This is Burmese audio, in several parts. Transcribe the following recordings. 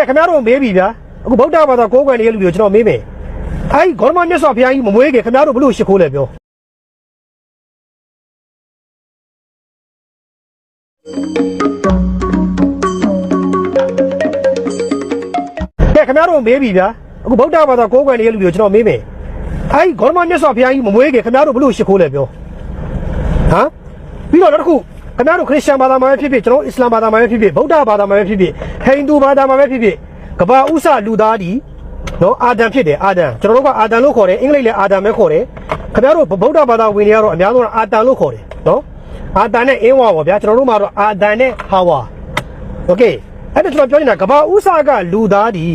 ကဲခင်ဗျားတို့မေးပြီဗျာအခုဗုဒ္ဓဘာသာကိုးကွယ်နေတဲ့လူတွေကိုကျွန်တော်မေးမယ်အဲ့ဒီဂေါရမမြတ်စွာဘုရားကြီးမမွေးခင်ခင်ဗျားတို့ဘလို့ရှ िख ိုးလဲပြောကဲခင်ဗျားတို့မေးပြီဗျာအခုဗုဒ္ဓဘာသာကိုးကွယ်နေတဲ့လူတွေကိုကျွန်တော်မေးမယ်အဲ့ဒီဂေါရမမြတ်စွာဘုရားကြီးမမွေးခင်ခင်ဗျားတို့ဘလို့ရှ िख ိုးလဲပြောဟမ်ပြီးတော့နောက်တစ်ခု ခင်ဗျားတို့ခရစ်ယာန်ဘာသာမှာပဲဖြစ်ဖြစ်ကျွန်တော်အစ္စလာမ်ဘာသာမှာပဲဖြစ်ဖြစ်ဗုဒ္ဓဘာသာမှာပဲဖြစ်ဖြစ်ဟိန္ဒူဘာသာမှာပဲဖြစ်ဖြစ်ကဘာဥစလူသားဒီနော်အာဒံဖြစ်တယ်အာဒံကျွန်တော်တို့ကအာဒံလို့ခေါ်တယ်အင်္ဂလိပ်လည်းအာဒံပဲခေါ်တယ်ခင်ဗျားတို့ဗုဒ္ဓဘာသာဝင်တွေကတော့အများဆုံးအာတန်လို့ခေါ်တယ်နော်အာတန်နဲ့အင်းဝါပေါ့ဗျာကျွန်တော်တို့မှာတော့အာဒံနဲ့ဟာဝါโอเคအဲ့ဒါကျွန်တော်ပြောနေတာကဘာဥစကလူသားဒီ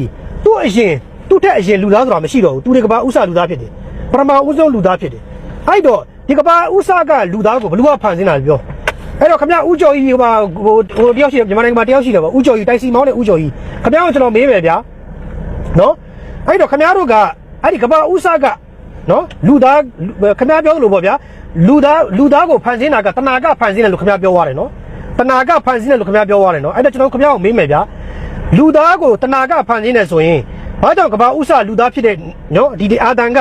သူ့အရင်သူ့ထက်အရင်လူသားဆိုတာမရှိတော့ဘူးသူတွေကဘာဥစလူသားဖြစ်တယ်ပရမဥဆုံးလူသားဖြစ်တယ်အဲ့တော့ဒီကဘာဥစကလူသားကိုဘယ်လိုမှဖန်ဆင်းတာလဲပြော အဲ့တော့ခမရဦးကျော်ကြီးဟိုမှာဟိုဟိုတယောက်ရှိတယ်မြန်မာနိုင်ငံမှာတယောက်ရှိတယ်ပေါ့ဦးကျော်ကြီးတိုက်စီမောင်းတဲ့ဦးကျော်ကြီးခမရကိုကျွန်တော်မေးမယ်ဗျာနော်အဲ့တော့ခမရတို့ကအဲ့ဒီကဘာဥစကနော်လူသားခမရပြောလို့ပေါ့ဗျာလူသားလူသားကိုဖန်ဆင်းတာကတဏှာကဖန်ဆင်းတယ်လို့ခမရပြောရတယ်နော်တဏှာကဖန်ဆင်းတယ်လို့ခမရပြောရတယ်နော်အဲ့တော့ကျွန်တော်ခမရကိုမေးမယ်ဗျာလူသားကိုတဏှာကဖန်ဆင်းတယ်ဆိုရင်ဘာကြောင့်ကဘာဥစလူသားဖြစ်တဲ့နော်ဒီဒီအာတန်က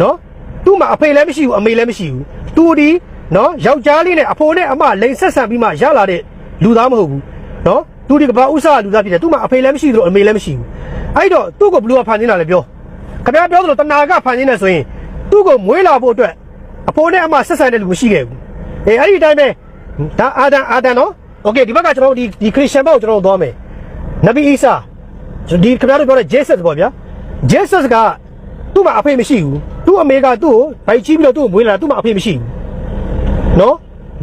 နော်သူ့မှာအဖေလည်းမရှိဘူးအမေလည်းမရှိဘူးသူဒီ နော်ယောက်ျားလေးနဲ့အဖိုးနဲ့အမလိန်ဆက်ဆံပြီးမှရလာတဲ့လူသားမဟုတ်ဘူးနော်သူဒီကဘာဥစ္စာလူသားဖြစ်တယ်သူမှအဖေလည်းမရှိသလိုအမေလည်းမရှိဘူးအဲ့တော့သူ့ကိုဘလူးကဖန်ဆင်းတာလေပြောခင်ဗျားပြောသလိုတနာကဖန်ဆင်းနေဆိုရင်သူ့ကိုမွေးလာဖို့အတွက်အဖိုးနဲ့အမဆက်ဆံတဲ့လူမရှိခဲ့ဘူးအေးအဲ့ဒီအတိုင်းပဲဒါအာဒန်အာဒန်နော်โอเคဒီဘက်ကကျွန်တော်ဒီဒီခရစ်ယာန်ဘက်ကိုကျွန်တော်သွားမယ်နဗီအီဆာဒီခင်ဗျားတို့ပြောတဲ့ဂျေဆတ်ပေါ့ဗျာဂျေဆတ်ကသူ့မှာအဖေမရှိဘူးသူ့အမေကသူ့ကိုဗိုက်ချီးပြီးတော့သူ့ကိုမွေးလာသူ့မှာအဖေမရှိဘူး နော်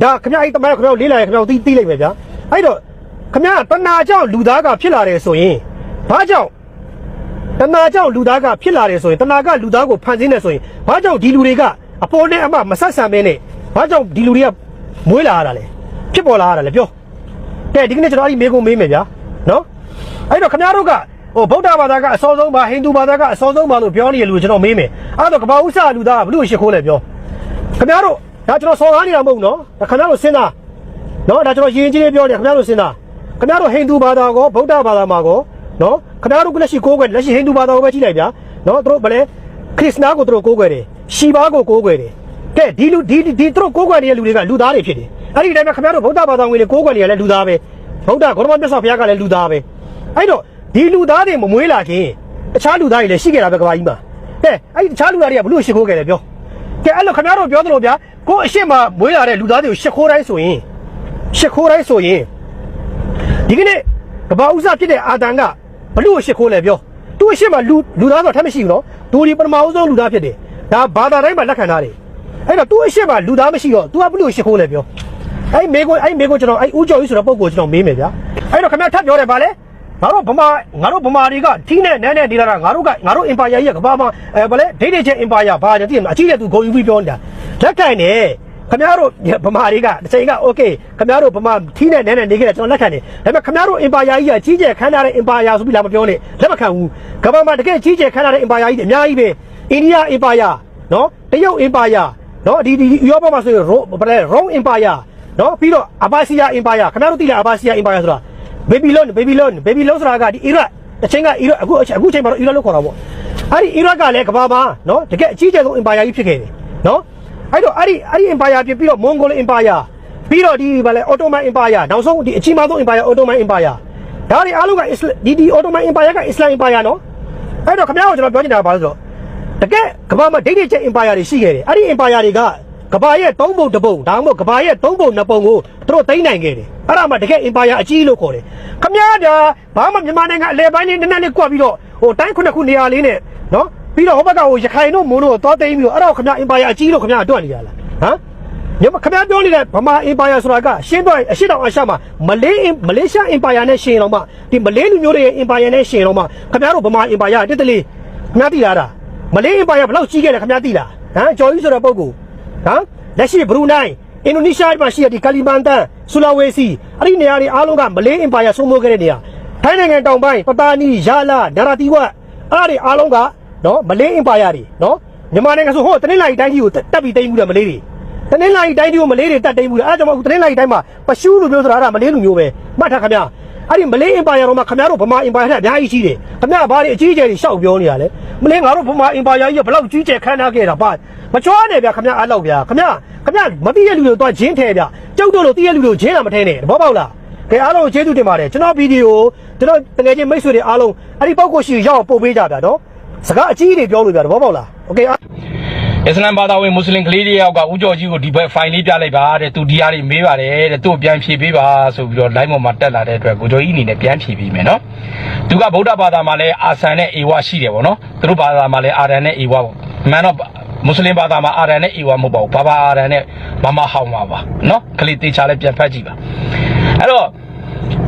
ဒါခမအဲ့တမန်ခမလေးလာရခမသိသိလိုက်ပဲဗျာအဲ့တော့ခမတဏှာကြောင့်လူသားကဖြစ်လာတယ်ဆိုရင်ဘာကြောင့်တဏှာကြောင့်လူသားကဖြစ်လာတယ်ဆိုရင်တဏှာကလူသားကိုဖန်ဆင်းတယ်ဆိုရင်ဘာကြောင့်ဒီလူတွေကအပေါ်နဲ့အမမဆက်ဆံမဲနဲ့ဘာကြောင့်ဒီလူတွေကမွေးလာရတာလဲဖြစ်ပေါ်လာရတာလဲပြောကဲဒီကနေ့ကျွန်တော်အဲ့ဒီမေးခွန်းမေးမယ်ဗျာနော်အဲ့တော့ခမတို့ကဟိုဗုဒ္ဓဘာသာကအစောဆုံးပါဟိန္ဒူဘာသာကအစောဆုံးပါလို့ပြောနေရလူကျွန်တော်မေးမယ်အဲ့တော့ကဘာဥစ္စာလူသားကဘလို့ရှ िख ိုးလဲပြောခင်ဗျားတို့ ဒါကျွန်တော်စော်ကားနေတာမဟုတ်ဘူးနော်ဒါခင်ဗျားတို့စဉ်းစားနော်ဒါကျွန်တော်ယဉ်ကျေးလေးပြောနေခင်ဗျားတို့စဉ်းစားခင်ဗျားတို့ဟိန္ဒူဘာသာကောဗုဒ္ဓဘာသာမှာကောနော်ခင်ဗျားတို့ကလက်ရှိကိုးကွယ်လက်ရှိဟိန္ဒူဘာသာကိုပဲကြည့်လိုက်ဗျာနော်သူတို့ဗလဲခရစ်နာကိုသူတို့ကိုးကွယ်တယ်ရှီဘာကိုကိုးကွယ်တယ်ကဲဒီလူဒီဒီသူတို့ကိုးကွယ်နေတဲ့လူတွေကလူသားတွေဖြစ်တယ်အဲ့ဒီအတိုင်းပဲခင်ဗျားတို့ဗုဒ္ဓဘာသာဝင်တွေကိုးကွယ်နေရလဲလူသားပဲဗုဒ္ဓဂေါရမမြတ်စွာဘုရားကလည်းလူသားပဲအဲ့တော့ဒီလူသားတွေမမွေးလာခင်တခြားလူသားတွေလည်းရှိခဲ့တာပဲကဘာကြီးမှာကဲအဲ့ဒီတခြားလူသားတွေကဘလို့ရှိခိုးခဲ့တယ်ပြော ကဲအဲ့လိုခင်ဗျားတို့ပြောသလိုဗျာကိုအရှိမမွေးလာတဲ့လူသားတွေကိုရှစ်ခိုးတိုင်းဆိုရင်ရှစ်ခိုးတိုင်းဆိုရင်ဒီကနေ့ကဘာဥစ္စာဖြစ်တဲ့အာတန်ကဘလို့ရှစ်ခိုးလဲပြောသူအရှိမလူလူသားဆိုတာထပ်မရှိဘူးနော်ဒူဒီပထမဦးဆုံးလူသားဖြစ်တယ်ဒါဘာသာတိုင်းမှာလက်ခံထားတယ်အဲ့တော့သူအရှိမလူသားမရှိတော့ तू ကဘလို့ရှစ်ခိုးလဲပြောအဲ့မေကိုအဲ့မေကိုကျွန်တော်အဲ့ဦးကျော်ကြီးဆိုတဲ့ပုံကိုကျွန်တော်မေးမယ်ဗျာအဲ့တော့ခင်ဗျားထပ်ပြောတယ်ဗာလဲ ငါတို့ဗမာငါတို့ဗမာတွေကထီးနဲ့နန်းနဲ့နေလာတာငါတို့ကငါတို့အင်ပါယာကြီးကကဘာမှာအဲဗလဲဒိတ်ဒိတ်ချင်းအင်ပါယာဘာကြည့်ရမအကြီးတဲ့သူဂုံယူပြီးပြောနေတာလက်ခံတယ်ခင်ဗျားတို့ဗမာတွေကတစ်ချိန်ကโอเคခင်ဗျားတို့ဗမာထီးနဲ့နန်းနဲ့နေခဲ့တယ်ကျွန်တော်လက်ခံတယ်ဒါပေမဲ့ခင်ဗျားတို့အင်ပါယာကြီးကကြီးကျယ်ခမ်းနားတဲ့အင်ပါယာဆိုပြီးလာမပြောနဲ့လက်မခံဘူးကဘာမှာတကယ်ကြီးကျယ်ခမ်းနားတဲ့အင်ပါယာကြီးတွေအများကြီးပဲအိန္ဒိယအင်ပါယာနော်တရုတ်အင်ပါယာနော်ဒီဒီဥရောပမှာဆိုရင်ရိုဗလဲရုံးအင်ပါယာနော်ပြီးတော့အဘာစီယာအင်ပါယာခင်ဗျားတို့သိလားအဘာစီယာအင်ပါယာဆိုတာ ဘေဘီလွန်ဘေဘီလွန်ဘေဘီလွန်ဆိုတာကဒီအီရတ်အချိန်ကအီရတ်အခုအခုချိန်မှာတော့အီရတ်လို့ခေါ်တာပေါ့အဲ့ဒီအီရတ်ကလည်းကမ္ဘာမှာနော်တကယ်အကြီးကျယ်ဆုံးအင်ပါယာကြီးဖြစ်ခဲ့တယ်နော်အဲ့တော့အဲ့ဒီအဲ့ဒီအင်ပါယာဖြစ်ပြီးတော့မွန်ဂိုလ်အင်ပါယာပြီးတော့ဒီဗာလဲအော်တိုမန်အင်ပါယာနောက်ဆုံးဒီအကြီးမားဆုံးအင်ပါယာအော်တိုမန်အင်ပါယာဒါတွေအားလုံးကအစ္စဒီဒီအော်တိုမန်အင်ပါယာကအစ္စလာမ်အင်ပါယာနော်အဲ့တော့ခင်ဗျားကိုကျွန်တော်ပြောနေတာကဘာလို့ဆိုတော့တကယ်ကမ္ဘာမှာဒိတ်ဒိတ်ကျအင်ပါယာတွေရှိခဲ့တယ်အဲ့ဒီအင်ပါယာတွေက ကဘာရဲ့၃ပုံတစ်ပုံဒါမှမဟုတ်ကဘာရဲ့၃ပုံနှစ်ပုံကိုသူတို့သိမ်းနိုင်ခဲ့တယ်အဲ့ဒါမှတကယ်အင်ပါယာအကြီးလို့ခေါ်တယ်ခမရတာဘာမှမြန်မာနိုင်ငံအလဲပိုင်းလေးနည်းနည်းလေးကွက်ပြီးတော့ဟိုတိုင်းခုနှစ်ခုနေရာလေးနဲ့နော်ပြီးတော့ဟိုဘက်ကဟိုရခိုင်တို့မွန်တို့သွားသိမ်းပြီးတော့အဲ့ဒါကိုခမရအင်ပါယာအကြီးလို့ခမရအတွတ်နေရလားဟမ်ညမခမရပြောနေတဲ့ဗမာအင်ပါယာဆိုတာကရှင်းတော့အရှိတောင်အရှမှာမလေးမလေးရှားအင်ပါယာနဲ့ရှင်တော့မှဒီမလေးလူမျိုးတွေရဲ့အင်ပါယာနဲ့ရှင်တော့မှခမရတို့ဗမာအင်ပါယာတစ်တလေးခမရသိလားဒါမလေးအင်ပါယာဘယ်လောက်ကြီးခဲ့လဲခမရသိလားဟမ်ကျော်ကြီးဆိုတဲ့ပုဂ္ဂိုလ် ဟမ်လက်ရှိဘရူနိုင်းအင်ဒိုနီးရှားမှာရှိတဲ့ဒီကာလီမန်တန်ဆူလာဝေစီအဲ့ဒီနေရာတွေအားလုံးကမလေးအင်ပါယာစိုးမိုးခဲ့တဲ့နေရာထိုင်းနိုင်ငံတောင်ပိုင်းပတာနီယာလာဒါရာတီဝတ်အဲ့ဒီအားလုံးကနော်မလေးအင်ပါယာတွေနော်မြန်မာနိုင်ငံဆိုဟိုတနင်္လာရီတိုင်းကြီးကိုတက်ပြီးတိမ်မှုတယ်မလေးတွေတနင်္လာရီတိုင်းကြီးကိုမလေးတွေတက်တိမ်မှုတယ်အဲ့ဒါကြောင့်မို့တနင်္လာရီတိုင်းမှာပရှူးလူမျိုးဆိုတာကမလေးလူမျိုးပဲမှတ်ထားခင်ဗျာအဲ့ဒီမလေးအင်ပါယာတော့မှခင်ဗျားတို့ဗမာအင်ပါယာထက်အများကြီးရှိတယ်ခင်ဗျားဘာတွေအကြီးအကျယ်တွေရှောက်ပြောနေရလဲမလေးငါတို့ဗမာအင်ပါယာကြီးကဘယ်လောက်ကြီးကျယ်ခမ်းနားခဲ့တာပါ မချောနဲ့ဗျာခင်ဗျားအဲ့လောက်ဗျာခင်ဗျားခင်ဗျားမသိတဲ့လူတွေတော့ဂျင်းထဲဗျာကျုပ်တို့လိုသိတဲ့လူတွေကိုဂျင်းတာမထဲနဲ့ဘောပေါက်လားကဲအားလုံးကျေးဇူးတင်ပါတယ်ကျွန်တော်ဗီဒီယိုကျွန်တော်တကယ်ချင်းမိတ်ဆွေတွေအားလုံးအဲ့ဒီပောက်ကိုရှိရောက်ပို့ပေးကြဗျာနော်စကားအကြီးတွေပြောလို့ဗျာဘောပေါက်လားโอเค အစ္စလမ်ဘာသာဝင်မွတ်စလင်ကလေးတွေယောက်ကဦးကျော်ကြီးကိုဒီဘက်ဖိုင်လေးပြလိုက်ပါတဲ့သူဒီဟာတွေမေးပါတယ်တဲ့သူ့ကိုပြန်ဖြေပေးပါဆိုပြီးတော့ line ပေါ်မှာတက်လာတဲ့အတွက်ကိုကျော်ကြီးအနေနဲ့ပြန်ဖြေပေးမယ်နော်သူကဗုဒ္ဓဘာသာမှာလည်းအာဆန်နဲ့အေဝါရှိတယ်ပေါ့နော်သူတို့ဘာသာမှာလည်းအာရန်နဲ့အေဝါပေါ့မှန်တော့ မွတ်စလင်ဘာသာမှာအာရန်နဲ့အေဝါမဟုတ်ပါဘူးဘာဘာအာရန်နဲ့မမဟောင်းပါပါနော်ကလေးတေချာလည်းပြန်ဖတ်ကြည့်ပါအဲ့တော့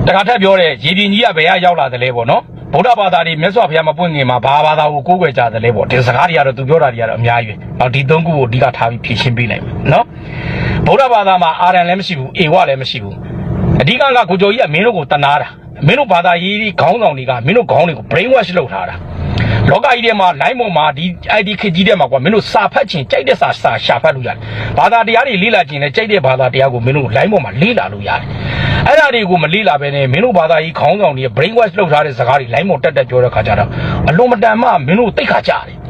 တခါထပ်ပြောတယ်ရေပြင်ကြီးကဘယ်ကရောက်လာတယ်လဲပေါ့နော်ဗုဒ္ဓဘာသာတွေမြတ်စွာဘုရားမပွင့်ခင်မှာဘာဘာသာကိုကိုးကွယ်ကြတယ်လဲပေါ့ဒီစကားတွေကတော့သူပြောတာတွေကတော့အများကြီးပဲ။နောက်ဒီသုံးခုကိုအဓိကထားပြီးဖြည့်ရှင်းပေးနိုင်မယ်နော်။ဗုဒ္ဓဘာသာမှာအာရန်လည်းမရှိဘူးအေဝလည်းမရှိဘူး။ အဓိကကကိုကျော်ကြီးကမင်းတို့ကိုတနာတာ။မင်းတို့ဘာသာရေးကြီးခေါင်းဆောင်တွေကမင်းတို့ခေါင်းတွေကို brain wash လုပ်ထားတာ။လောကကြီးထဲမှာ line ပေါ်မှာဒီ ID ခေတ်ကြီးထဲမှာကွာမင်းတို့စာဖတ်ခြင်းကြိုက်တဲ့စာစာရှာဖတ်လို့ရတယ်။ဘာသာတရားတွေလေ့လာခြင်းနဲ့ကြိုက်တဲ့ဘာသာတရားကိုမင်းတို့ line ပေါ်မှာလေ့လာလို့ရတယ်။အဲ့ဒါတွေကိုမလေ့လာဘဲနဲ့မင်းတို့ဘာသာရေးခေါင်းဆောင်တွေ brain wash လုပ်ထားတဲ့စကားတွေ line ပေါ်တက်တက်ပြောတဲ့ခါကျတော့အလွန်မတန်မှမင်းတို့သိခါကြတယ်။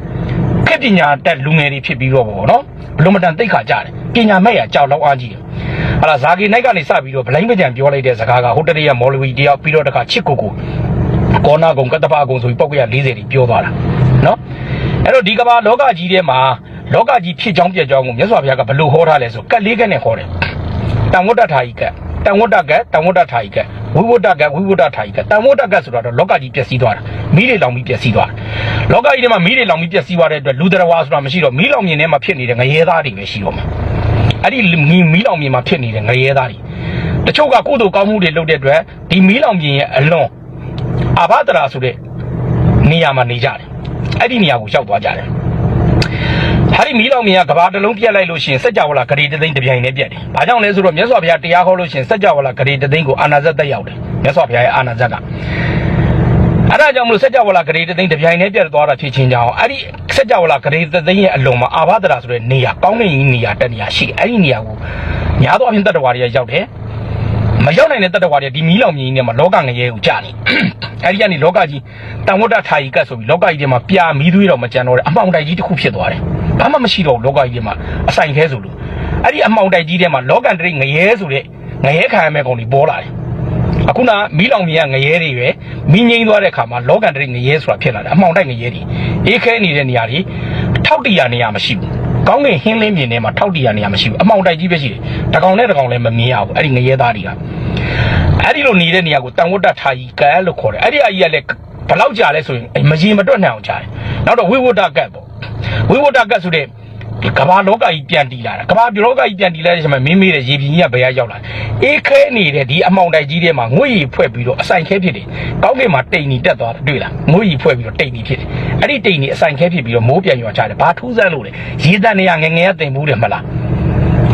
ခေတ်ပညာတက်လူငယ်တွေဖြစ်ပြီးတော့ပေါ့နော်။အလွန်မတန်သိခါကြတယ်။ပညာမဲ့ရကြောက်လောက်အားကြီးတယ်။ဟာလာဇာဂီနိုင်ကနေစပြီးတော့ဗလိုင်းပကြံပြောလိုက်တဲ့စကားကဟိုတရေမော်လဝီတယောက်ပြီးတော့တခါချစ်ကိုကိုကောနာကုံကတ္တပအကုံဆိုပြီးပောက်ကရ40တိပြောသွားတာနော်အဲ့တော့ဒီကမ္ဘာလောကကြီးထဲမှာလောကကြီးဖြစ်ကြောင်းပြက်ကြောင်းကိုမြတ်စွာဘုရားကဘယ်လိုဟောထားလဲဆိုကတ်လေးကက်နဲ့ဟောတယ်တန်ဝတ္တထာယိကတ် တန်ဝတ္တကတ်တန်ဝတ္တထာယိကတ်ဝိဝတ္တကတ်ဝိဝတ္တထာယိကတ်တန်ဝတ္တကတ်ဆိုတော့လောကကြီးပျက်စီးသွားတာမီးတွေလောင်ပြီးပျက်စီးသွားတာလောကကြီးထဲမှာမီးတွေလောင်ပြီးပျက်စီးသွားတဲ့အတွက်လူတော်ဝါဆိုတာမရှိတော့မီးလောင်မြင်ထဲမှာဖြစ်နေတဲ့ငရဲသားတွေပဲရှိတော့မှာအဲ့ဒီမီးမီးလောင်မြင်မှာဖြစ်နေတဲ့ငရဲသားတွေတချို့ကကိုယ်တို့ကောင်းမှုတွေလုပ်တဲ့အတွက်ဒီမီးလောင်မြင်ရဲ့အလွန်အာဘဒရာဆိုတဲ့နေရာမှာနေကြတယ်အဲ့ဒီနေရာကိုရောက်သွားကြတယ် အဲ့ဒီမီးလောင်မြင်ကကဘာတစ်လုံးပြက်လိုက်လို့ရှိရင်စက်ကြဝဠာဂရေတသိန်းတပြိုင်တည်းပြက်တယ်။ဘာကြောင့်လဲဆိုတော့မြတ်စွာဘုရားတရားဟောလို့ရှိရင်စက်ကြဝဠာဂရေတသိန်းကိုအာနာဇတ်တက်ရောက်တယ်။မြတ်စွာဘုရားရဲ့အာနာဇတ်ကအဲ့ဒါကြောင့်မလို့စက်ကြဝဠာဂရေတသိန်းတပြိုင်တည်းပြက်သွားတာဖြစ်ချင်းကြောင့်အဲ့ဒီစက်ကြဝဠာဂရေတသိန်းရဲ့အလွန်မှာအာဘဒရာဆိုတဲ့နေရာကောင်းကင်ကြီးနေရာတက်နေရာရှိအဲ့ဒီနေရာကိုညာတော့အပြင်တတ္တဝါတွေကရောက်တယ်။မရောက်နိုင်တဲ့တတ္တဝါတွေဒီမီးလောင်မြင်ကြီးထဲမှာလောကငရေကိုကြာနေ။အဲ့ဒီကနေလောကကြီးတန်ဝတ္တထာယီကတ်ဆိုပြီးလောကကြီးထဲမှာပြာမီးသွေးတော့မကြံတော့တဲ့အမှောင်တိုင်ကြီးတစ်ခုဖြစ်သွားတယ်။ ဘာမှမရှိတော့ဘူးလောကကြီးထဲမှာအဆိုင်ခဲဆိုလို့အဲ့ဒီအမှောင်တိုက်ကြီးထဲမှာလောကန်တရိငရဲဆိုတဲ့ငရဲခံရမဲ့ကောင်တွေပေါ်လာတယ်အခုနမီးလောင်မြင်းကငရဲတွေပဲမီးငိမ့်သွားတဲ့အခါမှာလောကန်တရိငရဲဆိုတာဖြစ်လာတယ်အမှောင်တိုက်ငရဲတွေအေးခဲနေတဲ့နေရာတွေထောက်တရနေရာမရှိဘူးကောင်းကင်ဟင်းလင်းမြင်ထဲမှာထောက်တရနေရာမရှိဘူးအမှောင်တိုက်ကြီးပဲရှိတယ်တကောင်နဲ့တကောင်လည်းမမြင်ရဘူးအဲ့ဒီငရဲသားတွေကအဲ့ဒီလိုနေတဲ့နေရာကိုတန်ဝတ္တထာယီကတ်လို့ခေါ်တယ်အဲ့ဒီအကြီးကလည်းဘယ်လောက်ကြာလဲဆိုရင်မကြီးမတွက်နိုင်အောင်ကြာတယ်နောက်တော့ဝိဝတ္တကတ်ပေါ့ ဝိဝတ္တကတ်ဆိုတဲ့ဒီကမ္ဘာလောကကြီးပြန်တည်လာတာကမ္ဘာလောကကြီးပြန်တည်လာတဲ့အချိန်မှာမင်းမေးတဲ့ရေပြင်ကြီးကဘယ်ရရောက်လာအေးခဲနေတဲ့ဒီအမောင်တိုက်ကြီးထဲမှာငွေရီဖွဲ့ပြီးတော့အဆိုင်ခဲဖြစ်တယ်ကောင်းကင်မှာတိမ်နီတက်သွားတာတွေ့လားငွေရီဖွဲ့ပြီးတော့တိမ်နီဖြစ်တယ်အဲ့ဒီတိမ်နီအဆိုင်ခဲဖြစ်ပြီးတော့မိုးပြန်ရွာချတယ်ဘာထူးဆန်းလို့လဲရေတန်နေရငယ်ငယ်ကတင်မှုတယ်မလား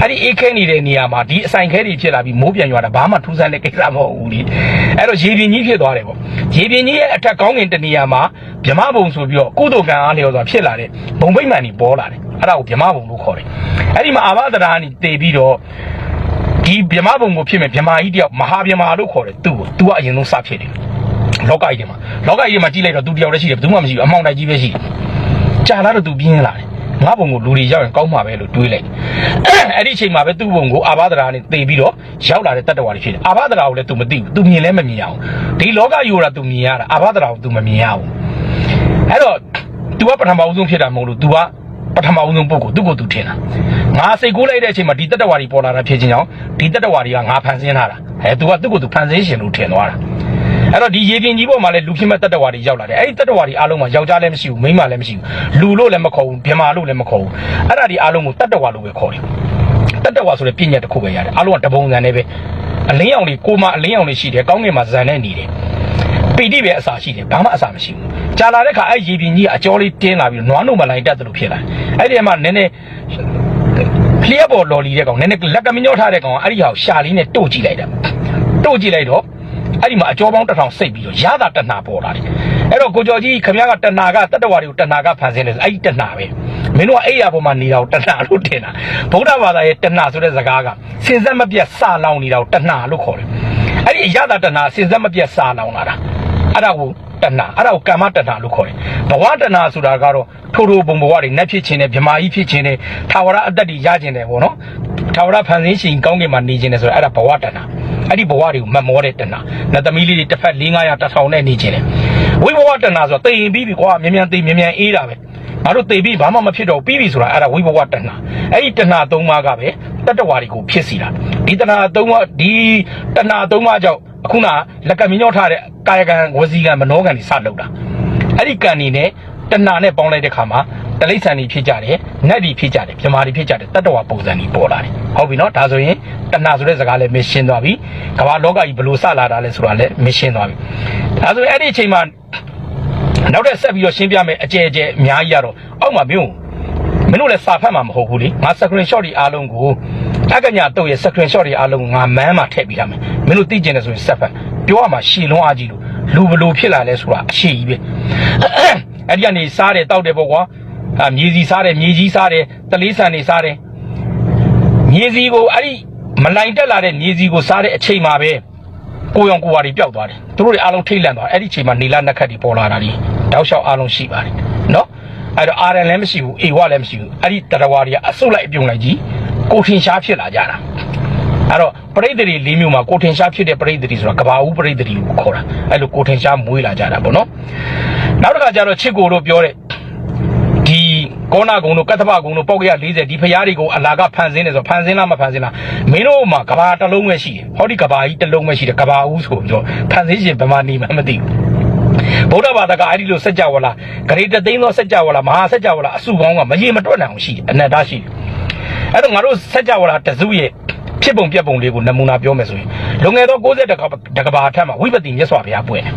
အဲ့ဒီအေးခဲနေတဲ့နေရာမှာဒီအဆိုင်ခဲတွေဖြစ်လာပြီးမိုးပြန်ရွာတာဘာမှထူးဆန်းတဲ့ကိစ္စမဟုတ်ဘူးလေအဲ့တော့ရေပြင်းကြီးဖြစ်သွားတယ်ပေါ့ရေပြင်းကြီးရဲ့အထက်ကောင်းကင်တနေရာမှာမြမဘုံဆိုပြီးတော့ကုသိုလ်ကံအားလျော်စွာဖြစ်လာတဲ့ဘုံဗိမာန်ကြီးပေါ်လာတယ်အဲ့ဒါကိုမြမဘုံလို့ခေါ်တယ်အဲ့ဒီမှာအာဘဒရာကြီးတည်ပြီးတော့ဒီမြမဘုံကိုဖြစ်မဲ့မြမကြီးတယောက်မဟာမြမလို့ခေါ်တယ်သူ့ကိုသူကအရင်ဆုံးစဖြစ်တယ်လောကကြီးထဲမှာလောကကြီးထဲမှာကြည့်လိုက်တော့သူတယောက်တည်းရှိတယ်ဘယ်သူမှမရှိဘူးအမောင်တိုက်ကြီးပဲရှိတယ်ကြာလာတော့သူပြင်းလာတယ် ငါဘုံကိုလူတွေရောက်ရင်ကောင်းမှာပဲလို့တွေးလိုက်အဲ့ဒီအချိန်မှာပဲသူ့ဘုံကိုအာဘဒရာနဲ့တည်ပြီးတော့ရောက်လာတဲ့တတ္တဝါတွေဖြစ်တယ်အာဘဒရာကိုလည်း तू မသိဘူး तू မြင်လည်းမမြင်ရအောင်ဒီလောကယူတာ तू မြင်ရတာအာဘဒရာကို तू မမြင်ရဘူးအဲ့တော့ तू ကပထမဦးဆုံးဖြစ်တာမဟုတ်လို့ तू ကပထမဦးဆုံးပုဂ္ဂိုလ်သူ့ကို तू ထင်တာငါစိတ်ကူးလိုက်တဲ့အချိန်မှာဒီတတ္တဝါတွေပေါ်လာတာဖြစ်ချင်းကြောင့်ဒီတတ္တဝါတွေကငါဖန်ဆင်းထားတာအဲ तू ကသူ့ကို तू ဖန်ဆင်းရှင်လို့ထင်သွားတာ အဲ့တော့ဒီရေပြင်ကြီးပေါ်မှာလည်းလူဖြစ်မဲ့တတ္တဝါတွေရောက်လာတယ်အဲ့ဒီတတ္တဝါတွေအားလုံးမှာယောက်ျားလည်းမရှိဘူးမိန်းမလည်းမရှိဘူးလူလို့လည်းမခေါ်ဘူးဗြမာလို့လည်းမခေါ်ဘူးအဲ့ဒါဒီအားလုံးကိုတတ္တဝါလို့ပဲခေါ်တယ်တတ္တဝါဆိုတဲ့ပြည့်ညက်တစ်ခုပဲရတယ်အားလုံးကတပုံစံနဲ့ပဲအလင်းရောင်တွေကိုမအလင်းရောင်တွေရှိတယ်ကောင်းကင်မှာဇန်နဲ့နေတယ်ပီတိပဲအစာရှိတယ်ဘာမှအစာမရှိဘူးကြာလာတဲ့ခါအဲ့ရေပြင်ကြီးကအကျော်လေးတင်းလာပြီးနွားနှုတ်မလိုင်းတက်တယ်လို့ဖြစ်လာတယ်အဲ့ဒီမှာနည်းနည်းလျှက်ပေါ်လော်လီတဲ့ကောင်နည်းနည်းလက်ကမညော့ထားတဲ့ကောင်ကအဲ့ဒီဟာကိုရှာလေးနဲ့တို့ကြည့်လိုက်တာတို့ကြည့်လိုက်တော့ အဲ့ဒီမှာအကျော်ပေါင်းတစ်ထောင်စိတ်ပြီးတော့ရတာတဏှာပေါ်လာတယ်အဲ့တော့ကိုကျော်ကြီးခင်ဗျားကတဏှာကတတ္တဝါတွေကိုတဏှာကဖန်ဆင်းတယ်ဆိုအဲ့ဒီတဏှာပဲမင်းတို့ကအဲ့ရပေါ်မှာနေတာကိုတဏှာလို့ထင်တာဗုဒ္ဓဘာသာရဲ့တဏှာဆိုတဲ့စကားကစင်စက်မပြတ်စလောင်နေတာကိုတဏှာလို့ခေါ်တယ်အဲ့ဒီအရသာတဏှာအစဉ်ဆက်မပြတ်စာလောင်လာတာအဲ့ဒါကို တဏှာအဲ့ဒါကိုကာမတဏှာလို့ခေါ်တယ်ဘဝတဏှာဆိုတာကတော့ထိုးထိုးပုံဘဝတွေနတ်ဖြစ်ခြင်းနဲ့ဗမာကြီးဖြစ်ခြင်းနဲ့ထာဝရအတ္တတွေရခြင်းတယ်ပေါ့နော်ထာဝရဖန်ဆင်းရှင်ကောင်းကင်မှာနေခြင်းတယ်ဆိုတော့အဲ့ဒါဘဝတဏှာအဲ့ဒီဘဝတွေကိုမတ်မောတဲ့တဏှာနတ်သမီးလေးတွေတစ်ဖက်၄900တစ်ထောင်နဲ့နေခြင်းတယ်ဝိဘဝတဏှာဆိုတော့တိမ်ပြီးပြီကွာမြန်မြန်တိမ်မြန်မြန်အေးတာပဲငါတို့တိမ်ပြီးဘာမှမဖြစ်တော့ပြီးပြီဆိုတာအဲ့ဒါဝိဘဝတဏှာအဲ့ဒီတဏှာသုံးပါးကပဲတတ္တဝါတွေကိုဖြစ်စီတာဒီတဏှာသုံးပါးဒီတဏှာသုံးပါးကြောင့်အ ခုနလက်ကမြညောထားတဲ့ကာယကံဝစီကံမနောကံတွေစလုပ်တာအဲ့ဒီကံနေနဲ့တဏှာနဲ့ပေါင်းလိုက်တဲ့ခါမှာတလိษံတွေဖြစ်ကြတယ်နတ်တွေဖြစ်ကြတယ်မြမာတွေဖြစ်ကြတယ်တတ္တဝါပုံစံတွေပေါ်လာတယ်ဟုတ်ပြီနော်ဒါဆိုရင်တဏှာဆိုတဲ့စကားလည်းမရှင်းသွားပြီကမ္ဘာလောကကြီးဘယ်လိုစလာတာလဲဆိုတာလည်းမရှင်းသွားပြီဒါဆိုရင်အဲ့ဒီအချိန်မှာနောက်ထပ်ဆက်ပြီးတော့ရှင်းပြမယ်အကျယ်အကျယ်အများကြီးရတော့အောက်မှာမြို့မင်းတို့လည်းစာဖတ်မှာမဟုတ်ဘူးလေငါ screen shot တွေအားလုံးကို အကညာတော့ရဲ့ screen shot တွေအားလုံးကိုငါမန်းမှာထည့်ပြီးထားမယ်မင်းတို့သိကျင်တယ်ဆိုရင်ဆက်ဖတ်ပြောရမှာရှည်လုံးအားကြီးလို့လူဘလို့ဖြစ်လာလဲဆိုတာအရှိကြီးပဲအဲ့ဒီကနေစားတယ်တောက်တယ်ပေါ့ကွာအာမြေစီစားတယ်မြေကြီးစားတယ်တလေးဆန်နေစားတယ်မြေစီကိုအဲ့ဒီမလိုင်တက်လာတဲ့မြေစီကိုစားတဲ့အချိန်မှာပဲကိုရောင်ကိုဝါတွေပျောက်သွားတယ်သူတို့တွေအားလုံးထိတ်လန့်သွားအဲ့ဒီအချိန်မှာနေလာနက်ခတ်တွေပေါ်လာတာဒီတောက်လျှောက်အားလုံးရှိပါတယ်နော်အဲ့တော့အာရန်လည်းမရှိဘူးအေဝလည်းမရှိဘူးအဲ့ဒီတရဝါတွေကအစုလိုက်အပြုံလိုက်ကြီး ကိုထင်ရှားဖြစ်လာကြတာအဲ့တော့ပရိသေတွေ၄မျိုးမှာကိုထင်ရှားဖြစ်တဲ့ပရိသေတွေဆိုတာကဘာဦးပရိသေတွေကိုခေါ်တာအဲ့လိုကိုထင်ရှားမွေးလာကြတာပေါ့နော်နောက်တစ်ခါကျတော့ချစ်ကိုတို့ပြောတဲ့ ဒီကောနာကုံတို့ကတ္တပကုံတို့ပောက်ကရ40ဒီဖရားတွေကိုအလာကဖန်ဆင်းတယ်ဆိုဖန်ဆင်းလားမဖန်ဆင်းလားမင်းတို့မှာကဘာတစ်လုံးပဲရှိတယ်ဟောဒီကဘာကြီးတစ်လုံးပဲရှိတယ်ကဘာဦးဆိုပြီးတော့ဖန်ဆင်းရှင်ဘယ်မှာနေမှမသိဘူးဗုဒ္ဓဘာသာကအဲ့ဒီလိုစัจ java လာဂရေတသိန်းသောစัจ java လာမဟာစัจ java လာအစုပေါင်းကမရေမတွက်နိုင်အောင်ရှိတယ်အနတ္တရှိတယ် အဲ့တော့ငါတို့စัจ java လာတစုရဲ့ဖြစ်ပုံပြက်ပုံလေးကိုနမူနာပြောမယ်ဆိုရင်လွန်ခဲ့သော60တကတကဘာအထက်မှာဝိပတိမြတ်စွာဘုရားပွင့်တယ်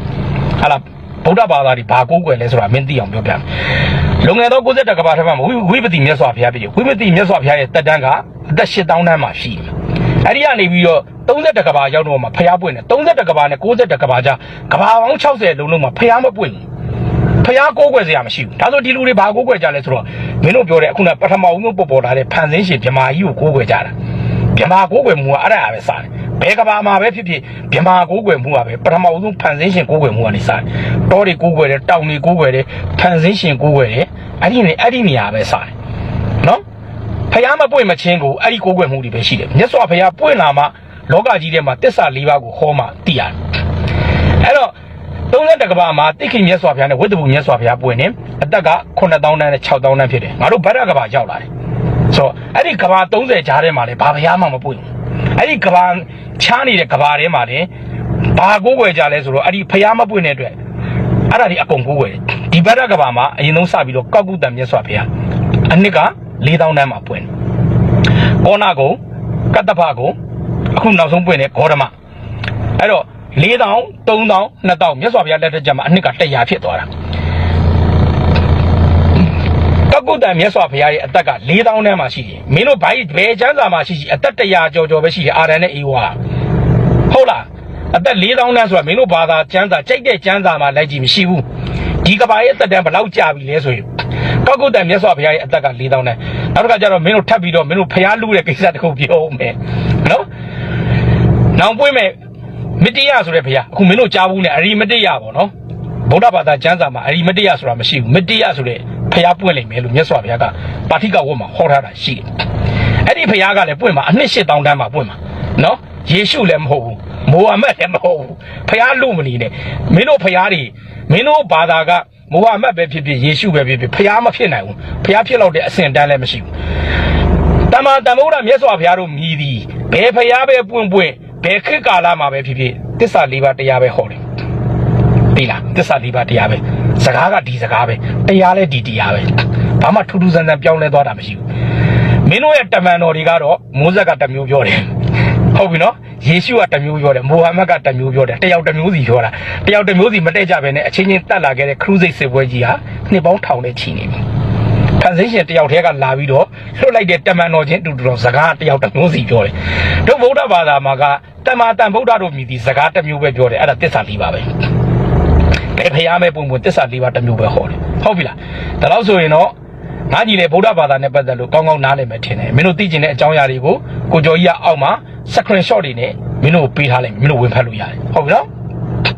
ဟာလားဗုဒ္ဓဘာသာတွေဘာကိုးကွယ်လဲဆိုတာမင်းသိအောင်ပြောပြမယ်လွန်ခဲ့သော60တကဘာထက်မှာဝိဝိပတိမြတ်စွာဘုရားပြည့်ဝိပတိမြတ်စွာဘုရားရဲ့တက်တန်းကအသက်8000တန်းမှာရှိတယ်အဲ့ဒီကနေပြီးတော့30တကဘာရောက်တော့မှဖျားပွင့်တယ်30တကဘာနဲ့60တကဘာကြာကဘာပေါင်း60လုံးလုံးမှာဖျားမပွင့်ဘူး ဖျားကိုးကွယ်စရာမရှိဘူးဒါဆိုဒီလူတွေဘာကိုးကွယ်ကြလဲဆိုတော့မင်းတို့ပြောတဲ့အခုနပထမဦးဆုံးပေါ်ပေါ်လာတဲ့ဖန်ဆင်းရှင်မြမာကြီးကိုကိုးကွယ်ကြတာမြမာကိုးကွယ်မှုကအဲ့ဒါပဲစားတယ်ဘယ်ကဘာမှာပဲဖြစ်ဖြစ်မြမာကိုးကွယ်မှုကပဲပထမဦးဆုံးဖန်ဆင်းရှင်ကိုးကွယ်မှုကနေစားတယ်တောတွေကိုးကွယ်တယ်တောင်တွေကိုးကွယ်တယ်ဖန်ဆင်းရှင်ကိုးကွယ်တယ်အဲ့ဒီနေအဲ့ဒီနေရာပဲစားတယ်နော်ဖျားမပွင့်မချင်းကိုအဲ့ဒီကိုးကွယ်မှုတွေပဲရှိတယ်မြတ်စွာဘုရားပွင့်လာမှလောကကြီးထဲမှာတစ္ဆာ၄ပါးကိုဟောမှသိရတယ်အဲ့တော့ 30တကဘာမှာတိခိမြတ်စွာဘုရားနဲ့ဝိတ္တဘူမြတ်စွာဘုရားပွင့်နေအသက်က9000တန်းနဲ့6000တန်းဖြစ်တယ်ငါတို့ဗတ္တကဘာရောက်လာတယ်ဆိုတော့အဲ့ဒီကဘာ30ကြားထဲမှာလည်းဘာဘုရားမှမပွင့်ဘူးအဲ့ဒီကဘာချားနေတဲ့ကဘာထဲမှာလည်းဘာကိုးကွယ်ကြလဲဆိုတော့အဲ့ဒီဘုရားမပွင့်တဲ့အတွက်အဲ့ဒါဒီအကုန်ကိုးကွယ်တယ်ဒီဗတ္တကဘာမှာအရင်ဆုံးစပြီးတော့ကောက်ကုတံမြတ်စွာဘုရားအနှစ်က4000တန်းမှာပွင့်ကောနာကုံကတ္တဖကုံအခုနောက်ဆုံးပွင့်တဲ့ဂေါရမအဲ့တော့ 4000 3000 2000မြတ်စွာဘုရားလက်ထက်ကျမှအနှစ်က100ဖြစ်သွားတာကကုတ္တမြတ်စွာဘုရားရဲ့အသက်က4000တန်းမှာရှိတယ်မင်းတို့ဘိုင်းဘယ်ချမ်းသာမှာရှိရှိအသက်100ကျော်ကျော်ပဲရှိတယ်အာရန်နဲ့အေဝါဟုတ်လားအသက်4000တန်းဆိုတာမင်းတို့ဘာသာချမ်းသာကြိုက်တဲ့ချမ်းသာမှာလိုက်ကြည့်မရှိဘူးဒီကဘာရဲ့အသက်တန်းဘယ်လောက်ကြာပြီလဲဆိုရင်ကကုတ္တမြတ်စွာဘုရားရဲ့အသက်က4000တန်းနောက်တစ်ခါကျတော့မင်းတို့ထပ်ပြီးတော့မင်းတို့ဖျားလူတဲ့ကိစ္စတစ်ခုပြောဦးမယ်နော်နောင်ပွင့်မဲ့ မတရားဆိုတဲ့ဘုရားအခုမင်းတို့ကြားဘူးနဲ့အရိမတရားပေါ့နော်ဗုဒ္ဓဘာသာကျမ်းစာမှာအရိမတရားဆိုတာမရှိဘူးမတရားဆိုတဲ့ဘုရားပွင့်လိမ့်မယ်လို့မြတ်စွာဘုရားကပါဠိကဝတ်မှာဟောထားတာရှိတယ်အဲ့ဒီဘုရားကလည်းပွင့်မှာအနှစ်8000တန်းမှာပွင့်မှာနော်ယေရှုလည်းမဟုတ်ဘူးမိုဟာမက်လည်းမဟုတ်ဘူးဘုရားလူမနေနဲ့မင်းတို့ဘုရားတွေမင်းတို့ဘာသာကမိုဟာမက်ပဲဖြစ်ဖြစ်ယေရှုပဲဖြစ်ဖြစ်ဘုရားမဖြစ်နိုင်ဘူးဘုရားဖြစ်တော့တဲ့အစဉ်တန်းလည်းမရှိဘူးတမန်တမုဒ္ဒမြတ်စွာဘုရားတို့မြည်သည်ဘယ်ဖျားပဲပွင့်ပွင့် ဘယ်ခေတ်ကာလမှာပဲဖြစ်ဖြစ်တစ္ဆာလေးပါးတရားပဲဟောတယ်ဒီလားတစ္ဆာလေးပါးတရားပဲစကားကဒီစကားပဲတရားလည်းဒီတရားပဲဘာမှထူးထူးဆန်းဆန်းပြောင်းလဲသွားတာမရှိဘူးမင်းတို့ရဲ့တမန်တော်တွေကတော့မိုးဆက်ကတစ်မျိုးပြောတယ်ဟုတ်ပြီနော်ယေရှုကတစ်မျိုးပြောတယ်မိုဟာမက်ကတစ်မျိုးပြောတယ်တယောက်တစ်မျိုးစီပြောတာတယောက်တစ်မျိုးစီမတည့်ကြပဲနဲ့အချင်းချင်းတက်လာခဲ့တဲ့ခရုစိတ်စစ်ပွဲကြီးဟာနှစ်ပေါင်းထောင်နဲ့ချီနေပြီ ဖန်ဆင်းရှင်တယောက်တည်းကလာပြီးတော့လွတ်လိုက်တဲ့တမန်တော်ချင်းတူတူတော်စကားတယောက်တစ်မျိုးစီပြောတယ်တို့ဗုဒ္ဓဘာသာမှာကတမန်တန်ဗုဒ္ဓတို့မြည်ဒီစကားတစ်မျိုးပဲပြောတယ်အဲ့ဒါတစ္ဆာလေးပါပဲဘယ်ဖျားမဲ့ပုံပုံတစ္ဆာလေးပါတစ်မျိုးပဲဟောတယ်ဟုတ်ပြီလားဒါလို့ဆိုရင်တော့ငါကြီးလေဗုဒ္ဓဘာသာနဲ့ပတ်သက်လို့ကောင်းကောင်းနားလည်မယ်ထင်တယ်မင်းတို့သိကျင်တဲ့အကြောင်းအရာတွေကိုကိုကျော်ကြီးကအောက်မှာ screen shot တွေနဲ့မင်းတို့ပေးထားလိုက်မင်းတို့ဝင်ဖက်လို့ရတယ်ဟုတ်ပြီနော်